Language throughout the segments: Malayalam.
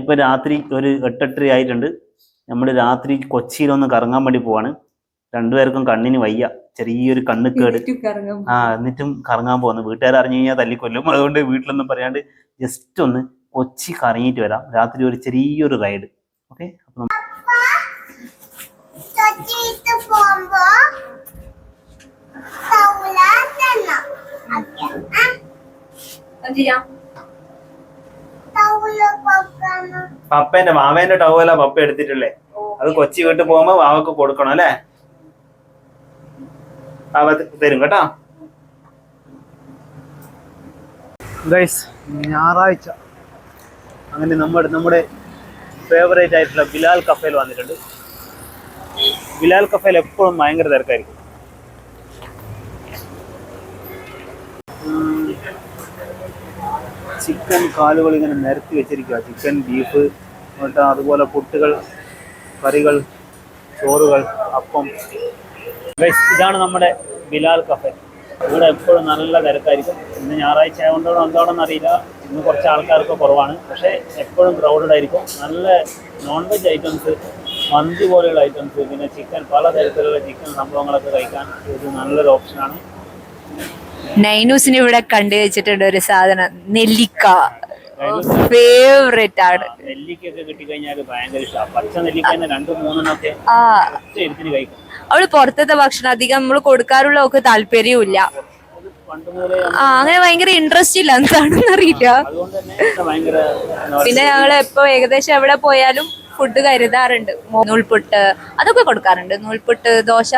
ഇപ്പൊ രാത്രി ഒരു എട്ടെട്ടര ആയിട്ടുണ്ട്. നമ്മൾ രാത്രി കൊച്ചിയിലൊന്ന് കറങ്ങാൻ വേണ്ടി പോവാണ്. രണ്ടുപേർക്കും കണ്ണിന് വയ്യ. ചെറിയൊരു കണ്ണ് കേട് ആ എന്നിട്ടും കറങ്ങാൻ പോകുന്നു വീട്ടുകാർ അറിഞ്ഞു കഴിഞ്ഞാൽ തല്ലിക്കൊല്ലും. അതുകൊണ്ട് വീട്ടിലൊന്നും പറയാണ്ട് ജസ്റ്റ് ഒന്ന് കൊച്ചി കറങ്ങിയിട്ട് വരാം. രാത്രി ഒരു ചെറിയൊരു റൈഡ് ഓക്കെ അപ്പം പോകുമ്പോ പപ്പേന്റെ മാവേന്റെ ടവല പപ്പ എടുത്തിട്ടുള്ളേ? അത് കൊച്ചി വീട്ടിൽ പോകുമ്പോ വാവക്ക് കൊടുക്കണം അല്ലേ? വാവ തരും കേട്ടോ. ഗൈസ് ഞായറാഴ്ച. അങ്ങനെ നമ്മുടെ നമ്മുടെ ഫേവറേറ്റ് ആയിട്ടുള്ള ബിലാൽ കഫേൽ വന്നിട്ടുണ്ട്. ബിലാൽ കഫേൽ എപ്പോഴും ഭയങ്കര തിരക്കായിരിക്കും. ചിക്കൻ കാലുകൾ ഇങ്ങനെ നിരത്തി വെച്ചിരിക്കുക ചിക്കൻ ബീഫ് എന്നിട്ട് അതുപോലെ പുട്ടുകൾ കറികൾ ചോറുകൾ അപ്പം. ഇതാണ് നമ്മുടെ ബിലാൽ കഫേ. ഇവിടെ എപ്പോഴും നല്ല തിരക്കായിരിക്കും. ഇന്ന് ഞായറാഴ്ച ആയതുകൊണ്ടോ എന്താണെന്ന് അറിയില്ല ഇന്ന് കുറച്ച് ആൾക്കാർക്ക് കുറവാണ്. പക്ഷേ എപ്പോഴും ക്രൗഡഡ് ആയിരിക്കും. നല്ല നോൺ വെജ് ഐറ്റംസ് മന്തി പോലെയുള്ള ഐറ്റംസ് പിന്നെ ചിക്കൻ പല തരത്തിലുള്ള ചിക്കൻ സംഭവങ്ങളൊക്കെ കഴിക്കാൻ ഒരു നല്ലൊരു ഓപ്ഷനാണ് നൈനൂസിന് ഇവിടെ കണ്ടു വെച്ചിട്ടുണ്ട് ഒരു സാധനം. നെല്ലിക്ക. ഫേവറേറ്റ് ആണ്. അവൾ പുറത്തത്തെ ഭക്ഷണം അധികം നമ്മൾ കൊടുക്കാറുള്ള ഒക്കെ താല്പര്യമില്ല മുതലേ ആ അങ്ങനെ ഭയങ്കര ഇൻട്രസ്റ്റ് ഇല്ല. എന്താണെന്ന് അറിയില്ല പിന്നെ ഞങ്ങൾ എപ്പോ ഏകദേശം എവിടെ പോയാലും ഫുഡ് കരുതാറുണ്ട്. നൂൽപുട്ട് അതൊക്കെ കൊടുക്കാറുണ്ട്. നൂൽപുട്ട് ദോശ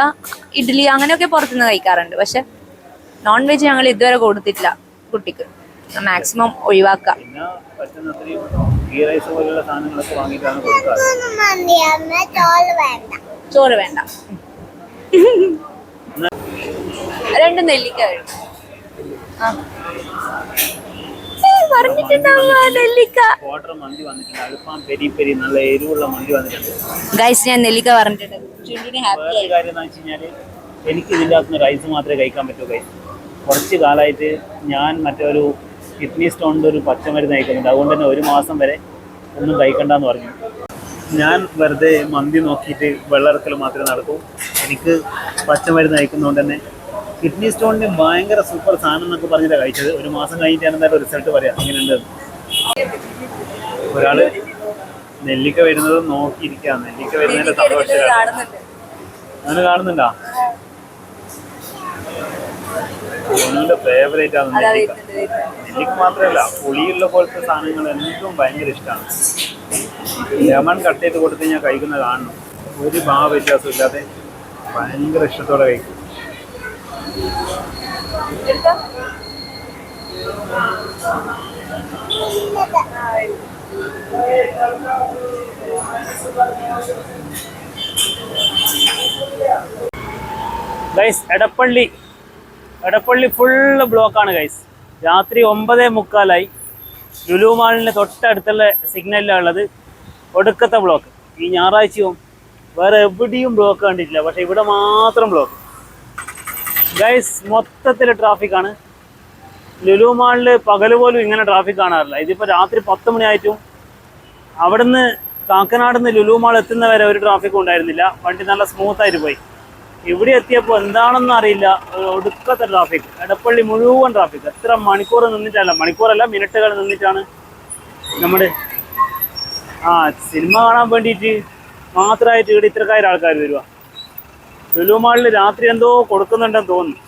ഇഡ്ഡലി അങ്ങനെയൊക്കെ പുറത്തുനിന്ന് കഴിക്കാറുണ്ട്. പക്ഷെ നോൺ വെജ് ഞങ്ങൾ ഇതുവരെ കൊടുത്തിട്ടില്ല കുട്ടിക്ക്. മാക്സിമം ഒഴിവാക്കാം. ചോറ് വേണ്ട. രണ്ട് നെല്ലിക്ക ഗൈസ് ഞാൻ നെല്ലിക്ക പറഞ്ഞിട്ടുണ്ട്. എനിക്ക് ഇതിന്റെ അകത്ത് റൈസ് മാത്രമേ കഴിക്കാൻ പറ്റൂ കൈ കുറച്ച് കാലമായിട്ട് ഞാൻ മറ്റൊരു കിഡ്നി സ്റ്റോണിന്റെ ഒരു പച്ചമരുന്ന് കഴിക്കുന്നുണ്ട്. അതുകൊണ്ട് തന്നെ ഒരു മാസം വരെ ഒന്നും കഴിക്കണ്ടെന്ന് പറഞ്ഞു. ഞാൻ വെറുതെ മന്തി നോക്കിയിട്ട് വെള്ളറക്കൽ മാത്രമേ നടക്കൂ. എനിക്ക് പച്ചമരുന്ന് കഴിക്കുന്നതുകൊണ്ട് തന്നെ കിഡ്നി സ്റ്റോണിന് ഭയങ്കര സൂപ്പർ സാധനം എന്നൊക്കെ പറഞ്ഞിട്ടാണ് കഴിച്ചത്. ഒരു മാസം കഴിഞ്ഞിട്ടാണ് എന്തായാലും റിസൾട്ട് പറയാം. അങ്ങനെയുണ്ട് ഒരാൾ നെല്ലിക്ക വരുന്നത് നോക്കിയിരിക്കുക നെല്ലിക്ക വരുന്നതിന്റെ സന്തോഷം അങ്ങനെ കാണുന്നുണ്ടോ? എന്റെ ഫേവറേറ്റ് ആണ് നെല്ലിക്ക. നെല്ലിക്ക മാത്രമല്ല പുളിയുള്ള പോലത്തെ സാധനങ്ങൾ എന്തും ഭയങ്കര ഇഷ്ടമാണ് ലെമൺ കട്ട് ചെയ്ത് കൊടുത്ത് കഴിഞ്ഞാൽ കഴിക്കുന്ന കാണണം ഒരു ഭാവ വ്യത്യാസം ഇല്ലാതെ ഭയങ്കര ഇഷ്ടത്തോടെ കഴിക്കും? ഗൈസ് എടപ്പള്ളി എടപ്പള്ളി ഫുള്ള് ബ്ലോക്കാണ് ഗൈസ് രാത്രി ഒമ്പതേ മുക്കാലായി. ലുലു മാളിന് തൊട്ടടുത്തുള്ള സിഗ്നലിലാണ് ഉള്ളത്. ഒടുക്കത്തെ ബ്ലോക്ക് ഈ ഞായറാഴ്ചയും വേറെ എവിടെയും ബ്ലോക്ക് കണ്ടിട്ടില്ല. പക്ഷെ ഇവിടെ മാത്രം ബ്ലോക്ക് ഗൈസ് മൊത്തത്തിൽ ട്രാഫിക്കാണ് ലുലു മാളിൽ പകൽ പോലും ഇങ്ങനെ ട്രാഫിക് കാണാറില്ല. ഇതിപ്പോൾ രാത്രി പത്ത് മണിയായിട്ടും അവിടുന്ന് കാക്കനാട് നിന്ന് ലുലു മാൾ എത്തുന്നവരെ ഒരു ട്രാഫിക്കും ഉണ്ടായിരുന്നില്ല. വണ്ടി നല്ല സ്മൂത്തായിട്ട് പോയി. ഇവിടെ എത്തിയപ്പോൾ എന്താണെന്ന് അറിയില്ല. ഒടുക്കത്തെ ട്രാഫിക് എടപ്പള്ളി മുഴുവൻ ട്രാഫിക് എത്ര മണിക്കൂർ നിന്നിട്ടല്ല. മണിക്കൂറല്ല മിനിറ്റുകൾ നിന്നിട്ടാണ് നമ്മുടെ ആ സിനിമ കാണാൻ വേണ്ടിയിട്ട് മാത്രമായിട്ട് ഇവിടെ ഇത്രക്കാരും ആൾക്കാർ വരുക. ലുലു മാളിൽ രാത്രി എന്തോ കൊടുക്കുന്നുണ്ടെന്ന് തോന്നുന്നു.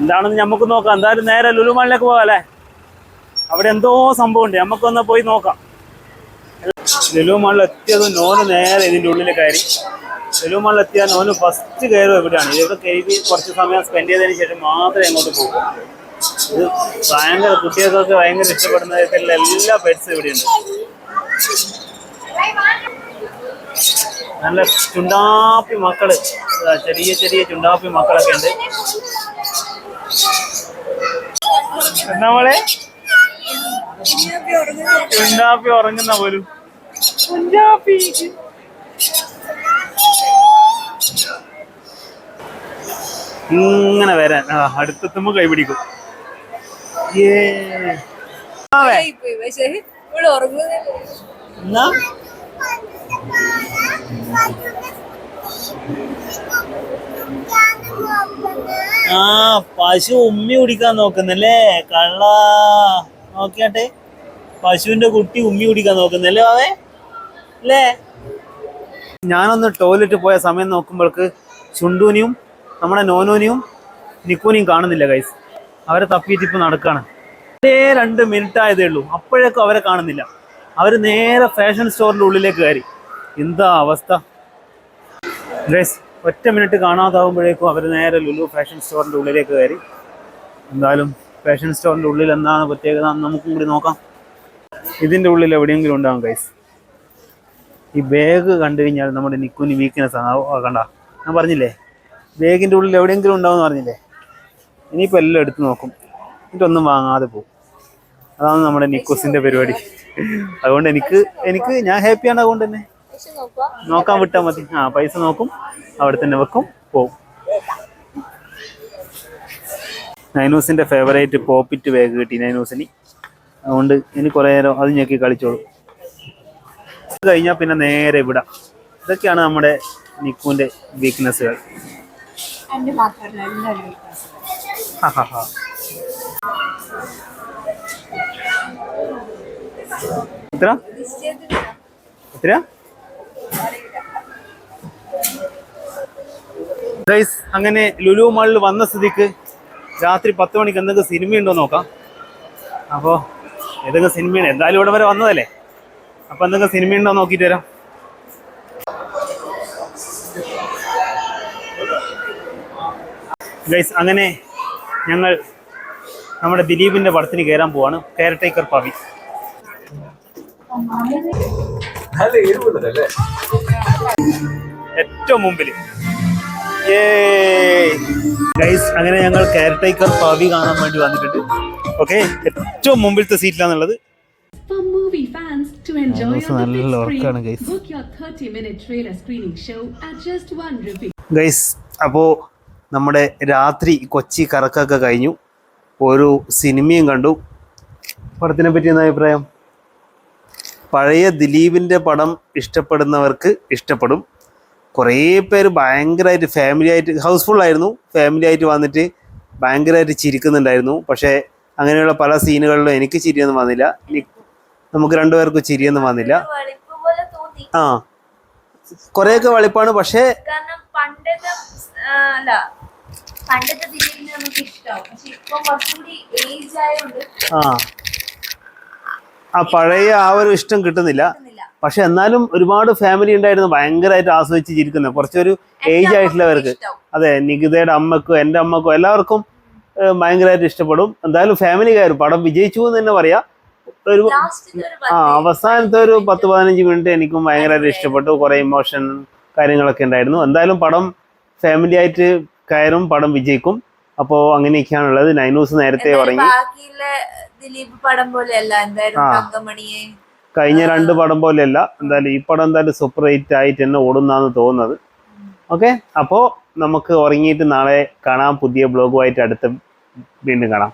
എന്താണെന്ന് നമുക്ക് നോക്കാം. എന്തായാലും നേരെ ലുലുമാളിലേക്ക് പോകാം അവിടെ എന്തോ സംഭവമുണ്ട്. നമുക്കൊന്ന് പോയി നോക്കാം. ലുലുമാളിൽ എത്തിയത് നോന് നേരെ ഇതിന്റെ ഉള്ളിൽ കയറി. ലുലു മാളിൽ എത്തിയാൽ നോന് ഫസ്റ്റ് കയറും എവിടെയാണ്? ഇവിടെ കയറി കുറച്ച് സമയം സ്പെൻഡ് ചെയ്തതിന് ശേഷം മാത്രമേ അങ്ങോട്ട് പോകും. ഇത് ഭയങ്കര കുട്ടികൾക്കൊക്കെ ഭയങ്കര ഇഷ്ടപ്പെടുന്ന തരത്തിലുള്ള എല്ലാ പെറ്റ്സും ഇവിടെയുണ്ട്. നല്ല ചുണ്ടാപ്പി മക്കൾ. ചെറിയ ചെറിയ ചുണ്ടാപ്പി മക്കളൊക്കെ ഉണ്ട്. എന്നാ മോളെ? ചുണ്ടാപ്പി ഉറങ്ങുന്ന പോലും. കുഞ്ചാപ്പി ഇങ്ങനെ വരാൻ. അടുത്തെത്തുമ്പോ കൈപിടിക്കും. എന്നാ? ആ പശു ഉമ്മി കുടിക്കാൻ നോക്കുന്നല്ലേ? കള്ള. നോക്കിയാട്ടെ. പശുവിന്റെ കുട്ടി ഉമ്മി കുടിക്കാൻ നോക്കുന്നല്ലേ അവേ അല്ലേ ഞാനൊന്ന് ടോയ്ലറ്റ് പോയ സമയം നോക്കുമ്പോൾക്ക് ചുണ്ടൂനിയും നമ്മുടെ നോനൂനിയും നിക്കൂനിയും കാണുന്നില്ല ഗൈസ് അവരെ തപ്പിയിട്ട് ഇപ്പൊ നടക്കാണ്. ഒരേ രണ്ട് മിനിറ്റ് ആയതേ ഉള്ളൂ. അപ്പോഴേക്കും അവരെ കാണുന്നില്ല. അവർ നേരെ ഫാഷൻ സ്റ്റോറിന്റെ ഉള്ളിലേക്ക് കയറി. എന്താ അവസ്ഥ? ഗൈസ് ഒറ്റ മിനിറ്റ് കാണാതാവുമ്പോഴേക്കും അവർ നേരെ ലുലു ഫാഷൻ സ്റ്റോറിന്റെ ഉള്ളിലേക്ക് കയറി. എന്തായാലും ഫാഷൻ സ്റ്റോറിന്റെ ഉള്ളിൽ എന്താണ് പ്രത്യേകത നമുക്കും കൂടി നോക്കാം. ഇതിന്റെ ഉള്ളിൽ എവിടെയെങ്കിലും ഉണ്ടാവും ഗൈസ് ഈ ബാഗ് കണ്ടു കഴിഞ്ഞാൽ നമ്മുടെ നിക്കുനി വീക്ക്നെസ് ആണ്. കണ്ട. ഞാൻ പറഞ്ഞില്ലേ? ബാഗിന്റെ ഉള്ളിൽ എവിടെയെങ്കിലും ഉണ്ടാവും പറഞ്ഞില്ലേ? ഇനിയിപ്പോൾ എല്ലാം എടുത്തു നോക്കും. എന്നിട്ടൊന്നും വാങ്ങാതെ പോകും. അതാണ് നമ്മുടെ നിക്കോസിന്റെ പരിപാടി. അതുകൊണ്ട് എനിക്ക് എനിക്ക് ഞാൻ ഹാപ്പിയാണ് അതുകൊണ്ട് തന്നെ. നോക്കാൻ വിട്ടാൽ മതി. ആ പൈസ നോക്കും അവിടെ തന്നെ വെക്കും പോവും. നൈനൂസിന്റെ ഫേവറേറ്റ് പോപ്പിറ്റ് ബാഗ് കിട്ടി നൈനൂസിന്. അതുകൊണ്ട് ഇനി കുറേ നേരം അത് ഞെക്കി കളിച്ചോളൂ. കഴിഞ്ഞാൽ പിന്നെ നേരെ ഇവിടെ ഇതൊക്കെയാണ് നമ്മുടെ നിക്കുവിന്റെ വീക്ക്നെസ്സുകൾ എന്റെ മാത്രമല്ല എല്ലാവരും എത്ര? എത്ര അങ്ങനെ ലുലു മാളിൽ വന്ന സ്ഥിതിക്ക് രാത്രി പത്ത് മണിക്ക് എന്തെങ്കിലും സിനിമയുണ്ടോ നോക്കാം. അപ്പോൾ ഏതെങ്കിലും സിനിമയാണ് എന്തായാലും ഇവിടെ വരെ വന്നതല്ലേ? അപ്പോൾ എന്തെങ്കിലും സിനിമ ഉണ്ടോ നോക്കിയിട്ട് വരാം. ഗൈസ് അങ്ങനെ ഞങ്ങൾ നമ്മുടെ ദിലീപിന്റെ പടത്തിന് കയറാൻ പോവാണ്. കെയർ ടേക്കർ പവി ഏറ്റവും മുമ്പിൽ ഗൈസ് അങ്ങനെ ഞങ്ങൾ കെയർ ടേക്കർ പവി കാണാൻ വേണ്ടി വന്നിട്ടുണ്ട്. ഓക്കെ ഏറ്റവും മുമ്പിലത്തെ സീറ്റിലാണുള്ളത്. നല്ല big ഉറക്കാണ് screen, guys. book your 30-minute trailer screening show at just one rupee. Guys അപ്പോൾ നമ്മുടെ രാത്രി കൊച്ചി കറക്കൊക്കെ കഴിഞ്ഞു. ഒരു സിനിമയും കണ്ടു. പടത്തിനെ പറ്റി എന്താ അഭിപ്രായം? പഴയ ദിലീപിന്റെ പടം ഇഷ്ടപ്പെടുന്നവർക്ക് ഇഷ്ടപ്പെടും. കുറേ പേര് ഭയങ്കരമായിട്ട് ഫാമിലി ആയിട്ട് ഹൗസ്ഫുൾ ആയിരുന്നു. ഫാമിലി ആയിട്ട് വന്നിട്ട് ഭയങ്കരമായിട്ട് ചിരിക്കുന്നുണ്ടായിരുന്നു. പക്ഷേ അങ്ങനെയുള്ള പല സീനുകളിലും എനിക്ക് ചിരിയൊന്നും വന്നില്ല. നമുക്ക് രണ്ടുപേർക്കും ചിരിയൊന്നും വന്നില്ല. ആ. കുറേയൊക്കെ വളിപ്പാണ്. പക്ഷേ പണ്ടത്തെ അല്ല പണ്ടത്തെ ദിലീപിനെ നമുക്ക് ഇഷ്ടമാവും പക്ഷെ ഇപ്പൊ കുറച്ചുകൂടി ഏജ് ആയതുകൊണ്ട് ആ. ആ പഴയ ആ ഒരു ഇഷ്ടം കിട്ടുന്നില്ല. പക്ഷെ എന്നാലും ഒരുപാട് ഫാമിലി ഉണ്ടായിരുന്നു ഭയങ്കരമായിട്ട് ആസ്വദിച്ച് ചിരിക്കുന്നത് കുറച്ചൊരു ഏജ് ആയിട്ടുള്ളവർക്ക്. അതെ നികിതയുടെ അമ്മക്കും എന്റെ അമ്മക്കും എല്ലാവർക്കും ഭയങ്കരമായിട്ട് ഇഷ്ടപ്പെടും. എന്തായാലും ഫാമിലി കയറും പടം വിജയിച്ചു എന്ന് തന്നെ പറയാ. ഒരു ആ അവസാനത്തെ ഒരു പത്ത് പതിനഞ്ച് മിനിറ്റ് എനിക്കും ഭയങ്കരമായിട്ട് ഇഷ്ടപ്പെട്ടു. കുറേ ഇമോഷൻ കാര്യങ്ങളൊക്കെ ഉണ്ടായിരുന്നു. എന്തായാലും പടം ഫാമിലി ആയിട്ട് കയറും പടം വിജയിക്കും. അപ്പോ അപ്പോൾ അങ്ങനെയൊക്കെയാണുള്ളത്. നൈനൂസ് നേരത്തെ പറഞ്ഞു ദിലീപ് പടം പോലെയല്ല. എന്തായാലും. കഴിഞ്ഞ രണ്ട് പടം പോലെയല്ല. എന്തായാലും ഈ പടം എന്തായാലും സൂപ്പർ ഹിറ്റ് ആയിട്ട് തന്നെ ഓടുന്നാന്ന് തോന്നുന്നത്. ഓക്കെ? അപ്പോൾ നമുക്ക് ഉറങ്ങിയിട്ട് നാളെ കാണാം. പുതിയ ബ്ലോഗുമായിട്ട് അടുത്ത വീണ്ടും കാണാം.